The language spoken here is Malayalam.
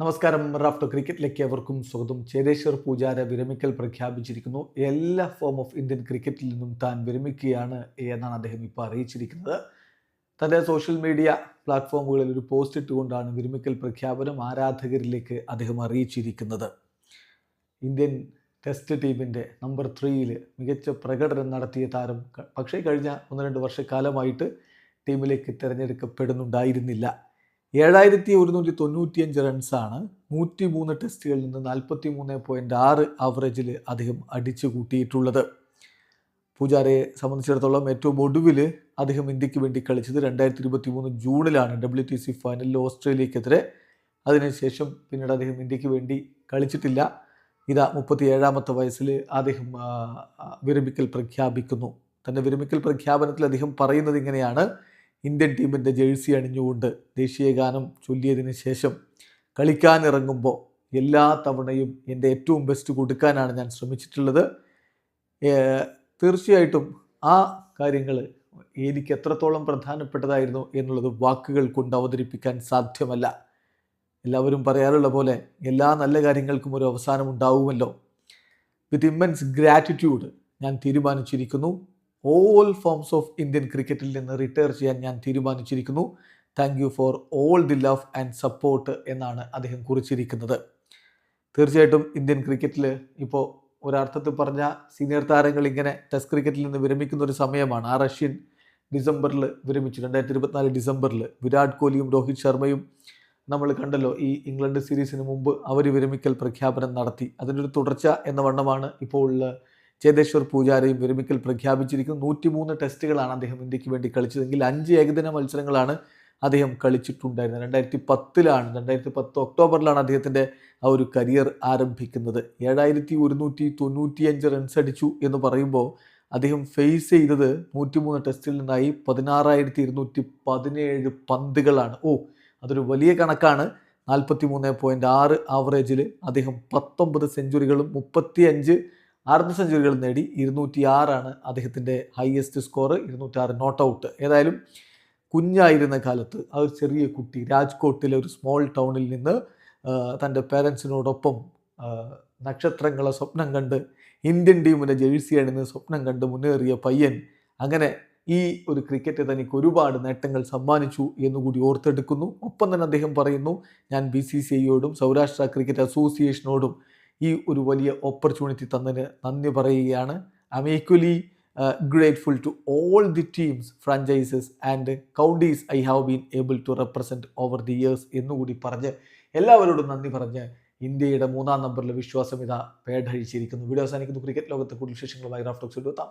നമസ്കാരം. റാഫ്റ്റോ ക്രിക്കറ്റിലേക്ക് അവർക്കും സ്വാഗതം. ചേതേശ്വർ പൂജാര വിരമിക്കൽ പ്രഖ്യാപിച്ചിരിക്കുന്നു. എല്ലാ ഫോം ഓഫ് ഇന്ത്യൻ ക്രിക്കറ്റിൽ നിന്നും താൻ വിരമിക്കുകയാണ് എന്നാണ് അദ്ദേഹം ഇപ്പോൾ അറിയിച്ചിരിക്കുന്നത്. തന്റെ സോഷ്യൽ മീഡിയ പ്ലാറ്റ്ഫോമുകളിൽ ഒരു പോസ്റ്റ് ഇട്ടുകൊണ്ടാണ് വിരമിക്കൽ പ്രഖ്യാപനം ആരാധകരിലേക്ക് അദ്ദേഹം അറിയിച്ചിരിക്കുന്നത്. ഇന്ത്യൻ ടെസ്റ്റ് ടീമിന്റെ നമ്പർ ത്രീയിൽ മികച്ച പ്രകടനം നടത്തിയ താരം പക്ഷേ കഴിഞ്ഞ ഒന്ന് രണ്ട് വർഷക്കാലമായിട്ട് ടീമിലേക്ക് തിരഞ്ഞെടുക്കപ്പെടുന്നുണ്ടായിരുന്നില്ല. ഏഴായിരത്തി ഒരുന്നൂറ്റി തൊണ്ണൂറ്റിയഞ്ച് റൺസാണ് നൂറ്റി മൂന്ന് ടെസ്റ്റുകളിൽ നിന്ന് നാൽപ്പത്തി മൂന്ന് പോയിന്റ് ആറ് ആവറേജിൽ അദ്ദേഹം അടിച്ചു കൂട്ടിയിട്ടുള്ളത് പൂജാരയെ സംബന്ധിച്ചിടത്തോളം ഏറ്റവും ഒടുവിൽ അദ്ദേഹം ഇന്ത്യയ്ക്ക് വേണ്ടി കളിച്ചത് രണ്ടായിരത്തി ഇരുപത്തി മൂന്ന് ജൂണിലാണ് ഡബ്ല്യു ടി സി ഫൈനലിൽ ഓസ്ട്രേലിയക്കെതിരെ. അതിനുശേഷം പിന്നീട് അദ്ദേഹം ഇന്ത്യയ്ക്ക് വേണ്ടി കളിച്ചിട്ടില്ല. ഇതാ മുപ്പത്തി ഏഴാമത്തെ വയസ്സിൽ അദ്ദേഹം വിരമിക്കൽ പ്രഖ്യാപിക്കുന്നു. തന്റെ വിരമിക്കൽ പ്രഖ്യാപനത്തിൽ അദ്ദേഹം പറയുന്നത് ഇങ്ങനെയാണ് ഇന്ത്യൻ ടീമിന്റെ ജേഴ്സി അണിഞ്ഞുകൊണ്ട് ദേശീയ ഗാനം ചൊല്ലിയതിന് ശേഷം കളിക്കാനിറങ്ങുമ്പോൾ എല്ലാ തവണയും എന്റെ ഏറ്റവും ബെസ്റ്റ് കൊടുക്കാനാണ് ഞാൻ ശ്രമിച്ചിട്ടുള്ളത്. തീർച്ചയായിട്ടും ആ കാര്യങ്ങൾ എനിക്ക് എത്രത്തോളം പ്രധാനപ്പെട്ടതായിരുന്നു എന്നുള്ളത് വാക്കുകൾ കൊണ്ട് അവതരിപ്പിക്കാൻ സാധ്യമല്ല. എല്ലാവരും പറയാറുള്ള പോലെ എല്ലാ നല്ല കാര്യങ്ങൾക്കും ഒരു അവസാനം ഉണ്ടാവുമല്ലോ. വിത്ത് ഇമ്മൻസ് ഗ്രാറ്റിറ്റ്യൂഡ് ഞാൻ തീരുമാനിച്ചിരിക്കുന്നു. ഓൾ ഫോംസ് ഓഫ് ഇന്ത്യൻ ക്രിക്കറ്റിൽ നിന്ന് റിട്ടയർ ചെയ്യാൻ ഞാൻ തീരുമാനിച്ചിരിക്കുന്നു. Thank you for all the love and support എന്നാണ് അദ്ദേഹം കുറിച്ചിരിക്കുന്നത്. തീർച്ചയായിട്ടും ഇന്ത്യൻ ക്രിക്കറ്റിൽ ഇപ്പോൾ ഒരർത്ഥത്തിൽ പറഞ്ഞ സീനിയർ താരങ്ങൾ ഇങ്ങനെ ടെസ്റ്റ് ക്രിക്കറ്റിൽ നിന്ന് വിരമിക്കുന്ന ഒരു സമയമാണ്. ആ റഷ്യൻ ഡിസംബറിൽ വിരമിച്ചു. രണ്ടായിരത്തി ഇരുപത്തിനാല് ഡിസംബറിൽ വിരാട് കോഹ്ലിയും രോഹിത് ശർമ്മയും നമ്മൾ കണ്ടല്ലോ ഈ ഇംഗ്ലണ്ട് സീരീസിന് മുമ്പ് അവർ വിരമിക്കൽ പ്രഖ്യാപനം നടത്തി. അതിന്റെ ഒരു തുടർച്ച എന്ന വണ്ണമാണ് ഇപ്പോൾ ചേതേശ്വർ പൂജാരി വിരമിക്കൽ പ്രഖ്യാപിച്ചിരിക്കുന്നു. നൂറ്റിമൂന്ന് ടെസ്റ്റുകളാണ് അദ്ദേഹം ഇന്ത്യയ്ക്ക് വേണ്ടി കളിച്ചതെങ്കിൽ അഞ്ച് ഏകദിന മത്സരങ്ങളാണ് അദ്ദേഹം കളിച്ചിട്ടുണ്ടായിരുന്നത്. രണ്ടായിരത്തി പത്തിലാണ് രണ്ടായിരത്തി പത്ത് ഒക്ടോബറിലാണ് അദ്ദേഹത്തിന്റെ ആ ഒരു കരിയർ ആരംഭിക്കുന്നത്. ഏഴായിരത്തി ഒരുന്നൂറ്റി തൊണ്ണൂറ്റിയഞ്ച് റൺസ് അടിച്ചു എന്ന് പറയുമ്പോൾ അദ്ദേഹം ഫേസ് ചെയ്തത് നൂറ്റിമൂന്ന് ടെസ്റ്റിൽ നിന്നായി പതിനാറായിരത്തി ഇരുന്നൂറ്റി പതിനേഴ് പന്തുകളാണ്. ഓ അതൊരു വലിയ കണക്കാണ്. നാൽപ്പത്തി മൂന്ന് പോയിന്റ് ആറ് ആവറേജിൽ അദ്ദേഹം പത്തൊമ്പത് സെഞ്ചുറികളും മുപ്പത്തിയഞ്ച് അർദ്ധ സെഞ്ചുറികൾ നേടി ഇരുന്നൂറ്റി ആറാണ് അദ്ദേഹത്തിന്റെ ഹയസ്റ്റ് സ്കോർ ഇരുന്നൂറ്റി ആറ് നോട്ട് ഔട്ട് ഏതായാലും കുഞ്ഞായിരുന്ന കാലത്ത് ആ ഒരു ചെറിയ കുട്ടി രാജ്കോട്ടിലെ ഒരു സ്മോൾ ടൗണിൽ നിന്ന് തന്റെ പേരൻസിനോടൊപ്പം നക്ഷത്രങ്ങളെ സ്വപ്നം കണ്ട് ഇന്ത്യൻ ടീമിന്റെ ജേഴ്സി അണിന്ന് സ്വപ്നം കണ്ട് മുന്നേറിയ പയ്യൻ അങ്ങനെ ഈ ഒരു ക്രിക്കറ്റ് തനിക്ക് ഒരുപാട് നേട്ടങ്ങൾ സമ്മാനിച്ചു എന്നുകൂടി ഓർത്തെടുക്കുന്നു. ഒപ്പം തന്നെ അദ്ദേഹം പറയുന്നു ഞാൻ ബി സി സി ഐയോടും സൗരാഷ്ട്ര ക്രിക്കറ്റ് അസോസിയേഷനോടും ഈ ഒരു വലിയ ഓപ്പർച്യൂണിറ്റി തന്നതിന് നന്ദി പറയുകയാണ്. I'm equally grateful to all the teams franchises and counties I have been able to represent over the years എന്നുകൂടി പറഞ്ഞ് എല്ലാവരോടും നന്ദി പറഞ്ഞ് ഇന്ത്യയുടെ മൂന്നാം നമ്പറിലെ വിശ്വാസം ഇതാ പേടഴിച്ചിരിക്കുന്നു വീഡിയോ അവസാനിക്കുന്നു. ക്രിക്കറ്റ് ലോകത്തെ കൂടുതൽ വിശേഷങ്ങളുമായി റാഫ്റ്റോക്സ് എത്താം.